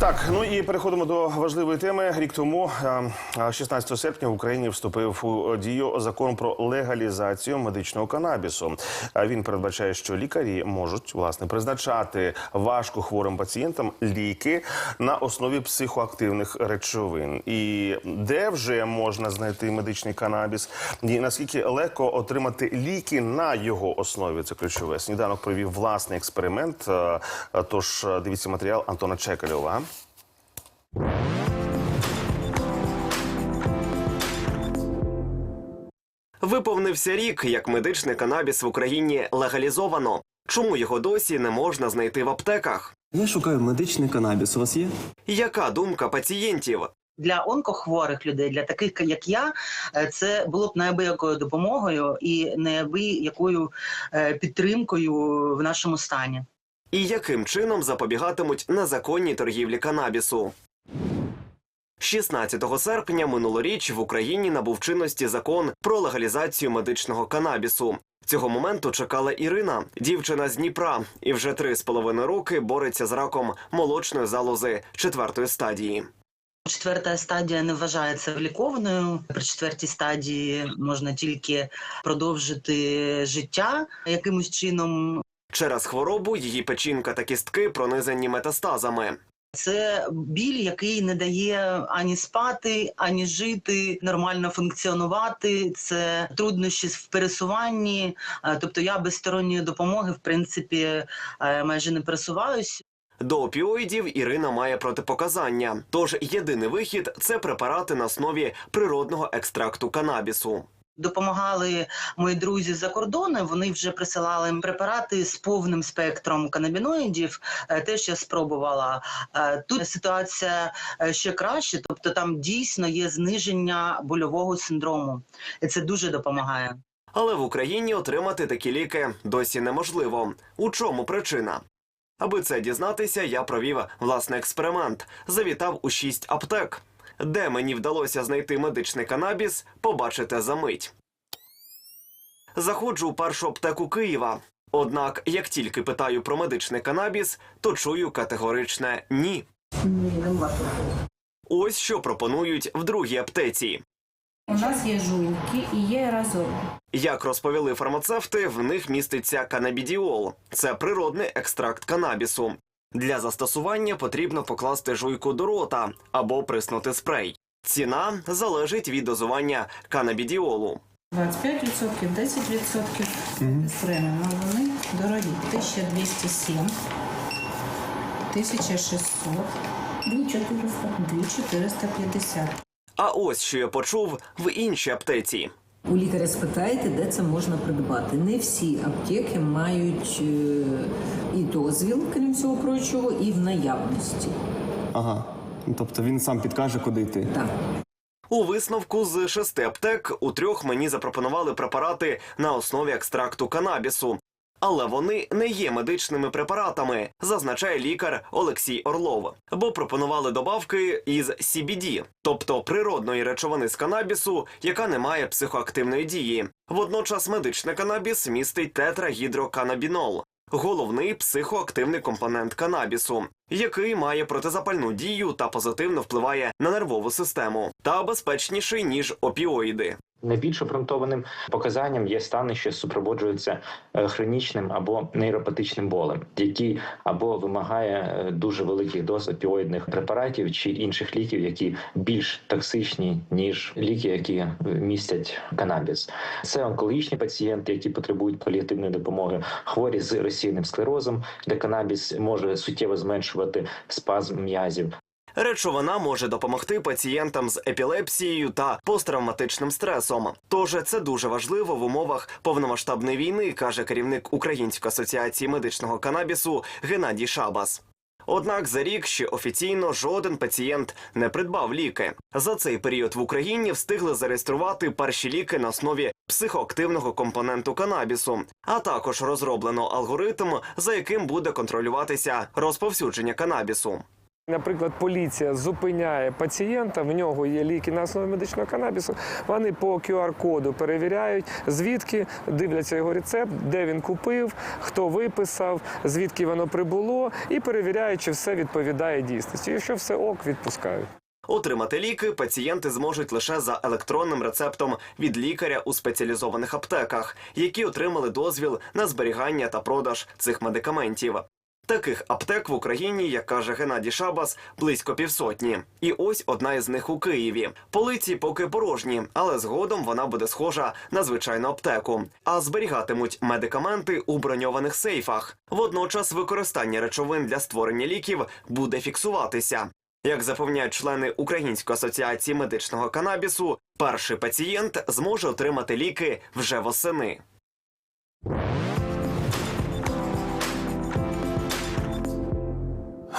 Так, ну і переходимо до важливої теми. Рік тому, е, 16 серпня, в Україні вступив у дію закон про легалізацію медичного канабісу. Він передбачає, що лікарі можуть власне призначати важко хворим пацієнтам ліки на основі психоактивних речовин. І де вже можна знайти медичний канабіс, і наскільки легко отримати ліки на його основі. Це ключове. Сніданок провів власний експеримент. Е, е, Тож е, дивіться матеріал Антона Чекалєва. Виповнився рік, як медичний канабіс в Україні легалізовано. Чому його досі не можна знайти в аптеках? Я шукаю медичний канабіс. У вас є? Яка думка пацієнтів? для онкохворих людей, для таких як я, е, це було б неабиякою допомогою і неабиякою е, підтримкою в нашому стані. І яким чином запобігатимуть незаконній торгівлі канабісу? 16 серпня минулоріч в Україні набув чинності закон про легалізацію медичного канабісу. Цього моменту чекала Ірина, дівчина з Дніпра, і вже три з половиною роки бореться з раком молочної залози четвертої стадії. Четверта стадія не вважається лікованою. При четвертій стадії можна тільки продовжити життя якимось чином. Через хворобу її печінка та кістки пронизані метастазами. Це біль, який не дає ані спати, ані жити, нормально функціонувати. Це труднощі в пересуванні. Е, Тобто я без сторонньої допомоги, в принципі, е, майже не пересуваюсь. До опіоїдів Ірина має протипоказання. Тож єдиний вихід це препарати на основі природного екстракту канабісу. Допомагали мої друзі за кордону. Вони вже присилали препарати з повним спектром канабіноїдів. Е, Теж я спробувала. Е, Тут ситуація е, ще краще, тобто там дійсно є зниження больового синдрому, і це дуже допомагає. Але в Україні отримати такі ліки досі неможливо. У чому причина? Аби це дізнатися, я провів власний експеримент. Завітав у шість аптек. Де мені вдалося знайти медичний канабіс, побачите за мить. Заходжу у першу аптеку Києва. Однак, як тільки питаю про медичний канабіс, то чую категоричне ні. Ось що пропонують в другій аптеці. У нас є жуйки і є аерозоль. Як розповіли фармацевти, в них міститься канабідіол. Це природний екстракт канабісу. Для застосування потрібно покласти жуйку до рота або приснути спрей. Ціна залежить від дозування канабідіолу. 25%, 10% з френом. А вони дорогі. 1207, 1600, 2400, 2450. А ось що я почув в іншій аптеці. У лікаря спитаєте, де це можна придбати. Не всі аптеки мають е, і дозвіл, крім всього прочого, і в наявності. Ага. Тобто він сам підкаже, куди йти. Так. У висновку з шести аптек у трьох мені запропонували препарати на основі екстракту канабісу. Але вони не є медичними препаратами, зазначає лікар Олексій Орлов, бо пропонували добавки із CBD, тобто природної речовини з канабісу, яка не має психоактивної дії. Водночас медичний канабіс містить тетрагідроканабінол, головний психоактивний компонент канабісу, який має протизапальну дію та позитивно впливає на нервову систему, та безпечніший ніж опіоїди. Найбільш обґрунтованим показанням є стани, що супроводжуються е, хронічним або нейропатичним болем, який або вимагає е, дуже великих доз опіоїдних препаратів чи інших ліків, які більш токсичні ніж ліки, які е, містять канабіс. Це онкологічні пацієнти, які потребують паліативної допомоги, хворі з розсійним склерозом, де канабіс може суттєво зменшувати спазм м'язів, Речовина може допомогти пацієнтам з епілепсією та посттравматичним стресом. Тож це дуже важливо в умовах повномасштабної війни, каже керівник Української асоціації медичного канабісу Геннадій Шабас. Однак за рік ще офіційно жоден пацієнт не придбав ліки. За цей період в Україні встигли зареєструвати перші ліки на основі психоактивного компоненту канабісу, а також розроблено алгоритм, за яким буде контролюватися розповсюдження канабісу. Наприклад, поліція зупиняє пацієнта, в нього є ліки на основі медичного канабісу. Вони по QR-коду перевіряють, звідки дивляться його рецепт, де він купив, хто виписав, звідки воно прибуло, і перевіряють, чи все відповідає дійсності. Якщо все ок, відпускають. Отримати ліки пацієнти зможуть лише за електронним рецептом від лікаря у спеціалізованих аптеках, які отримали дозвіл на зберігання та продаж цих медикаментів. Таких аптек в Україні, як каже Геннадій Шабас, близько півсотні. І ось одна із них у Києві. Полиці поки порожні, але згодом вона буде схожа на звичайну аптеку. А зберігатимуть медикаменти у броньованих сейфах. Водночас використання речовин для створення ліків буде фіксуватися. Як запевняють члени Української асоціації медичного канабісу, перший пацієнт зможе отримати ліки вже восени.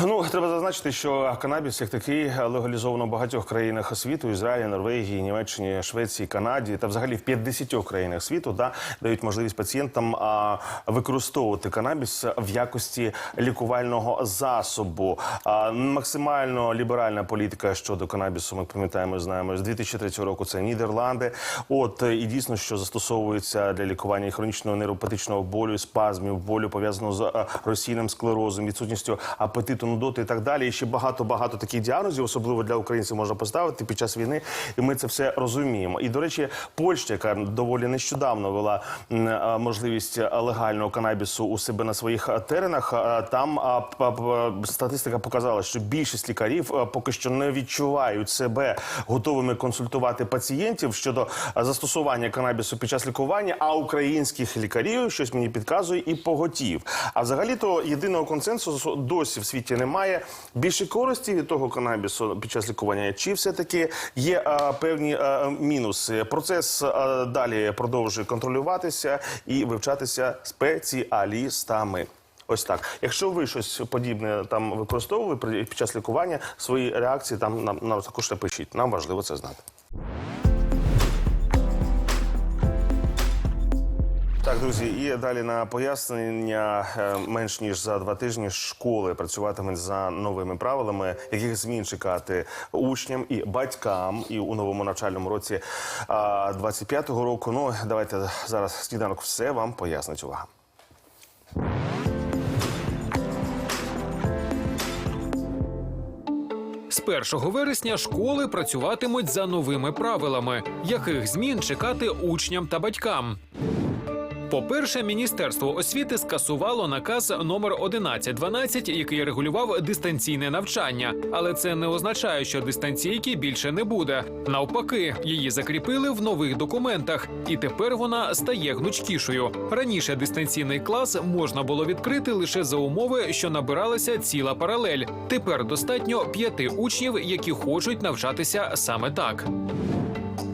Ну, треба зазначити, що канабіс як такий легалізовано в багатьох країнах світу: Ізраїлі, Норвегії, Німеччині, Швеції, Канаді та взагалі в 50 країнах світу да, дають можливість пацієнтам а, використовувати канабіс в якості лікувального засобу. А, максимально ліберальна політика щодо канабісу. Ми пам'ятаємо, знаємо з 2003 року. Це Нідерланди. От і дійсно, що застосовується для лікування хронічного нейропатичного болю, спазмів, болю пов'язаного з а, російним склерозом, відсутністю апетиту, нудоти і так далі. І ще багато багато таких діагнозів, особливо для українців, можна поставити під час війни. І ми це все розуміємо. І до речі, Польща, яка доволі нещодавно вела можливість легального канабісу у себе на своїх теренах. Там статистика показала, що більшість лікарів поки що не відчувають себе готовими консультувати пацієнтів щодо застосування канабісу під час лікування. А українських лікарів щось мені підказує і поготів. А взагалі-то єдиного консенсусу досі в світі немає. Більше користі від того канабісу під час лікування, чи все таки є а, певні а, мінуси. Процес а, далі продовжує контролюватися і вивчатися спеціалістами. Ось так. Якщо ви щось подібне там використовували під час лікування, свої реакції там нам, нам також напишіть. Нам важливо це знати. Так, друзі, і далі на пояснення е, менш ніж за два тижні школи працюватимуть за новими правилами, яких змін чекати учням і батькам і у новому навчальному році а, 25-го року. Ну давайте зараз сніданок все вам пояснить. Увага. З 1 вересня школи працюватимуть за новими правилами, яких змін чекати учням та батькам. По-перше, Міністерство освіти скасувало наказ номер 1112, який регулював дистанційне навчання, але це не означає, що дистанційки більше не буде. Навпаки, її закріпили в нових документах, і тепер вона стає гнучкішою. Раніше дистанційний клас можна було відкрити лише за умови, що набиралася ціла паралель. Тепер достатньо п'яти учнів, які хочуть навчатися саме так.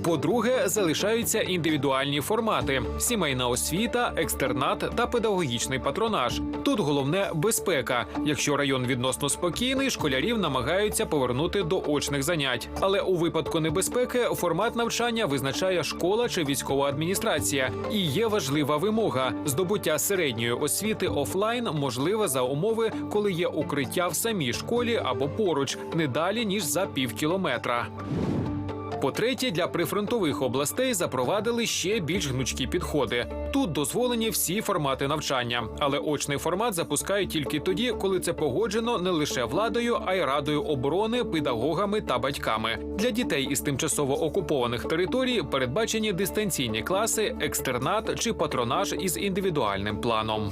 По-друге, залишаються індивідуальні формати: сімейна освіта, екстернат та педагогічний патронаж. Тут головне безпека. Якщо район відносно спокійний, школярів намагаються повернути до очних занять. Але у випадку небезпеки формат навчання визначає школа чи військова адміністрація. І є важлива вимога: здобуття середньої освіти офлайн можливе за умови, коли є укриття в самій школі або поруч, не далі ніж за пів кілометра. По-третє, для прифронтових областей запровадили ще більш гнучкі підходи. Тут дозволені всі формати навчання, але очний формат запускають тільки тоді, коли це погоджено не лише владою, а й радою оборони, педагогами та батьками. Для дітей із тимчасово окупованих територій передбачені дистанційні класи, екстернат чи патронаж із індивідуальним планом.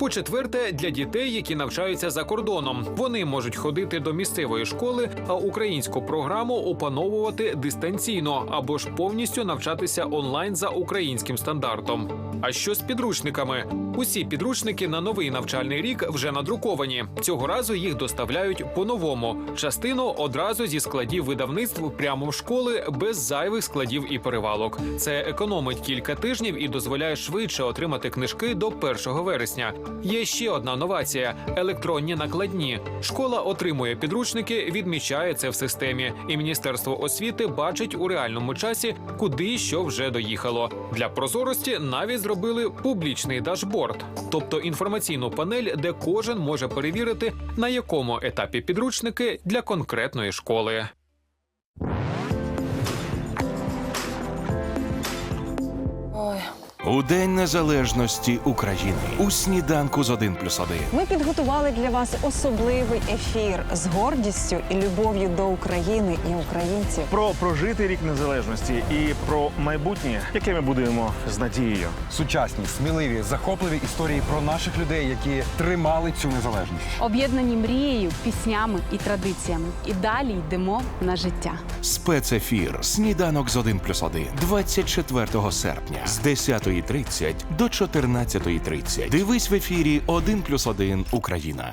По-четверте, для дітей, які навчаються за кордоном, вони можуть ходити до місцевої школи, а українську програму опановувати дистанційно або ж повністю навчатися онлайн за українським стандартом. А що з підручниками? Усі підручники на новий навчальний рік вже надруковані. Цього разу їх доставляють по-новому. Частину одразу зі складів видавництв прямо в школи без зайвих складів і перевалок. Це економить кілька тижнів і дозволяє швидше отримати книжки до 1 вересня. Є ще одна новація електронні накладні. Школа отримує підручники, відмічає це в системі, і Міністерство освіти бачить у реальному часі, куди що вже доїхало. Для прозорості навіть зробили публічний дашборд, тобто інформаційну панель, де кожен може перевірити, на якому етапі підручники для конкретної школи. У День Незалежності України у сніданку з 1 плюс 1. Ми підготували для вас особливий ефір з гордістю і любов'ю до України і українців. Про прожитий рік незалежності і про майбутнє, яке ми будуємо з надією. Сучасні, сміливі, захопливі історії про наших людей, які тримали цю незалежність. Об'єднані мрією, піснями і традиціями. І далі йдемо на життя. Спецефір Сніданок з 1 плюс 1. 24 серпня з 10.30 до 14.30. Дивись в ефірі 1 плюс 1 Україна.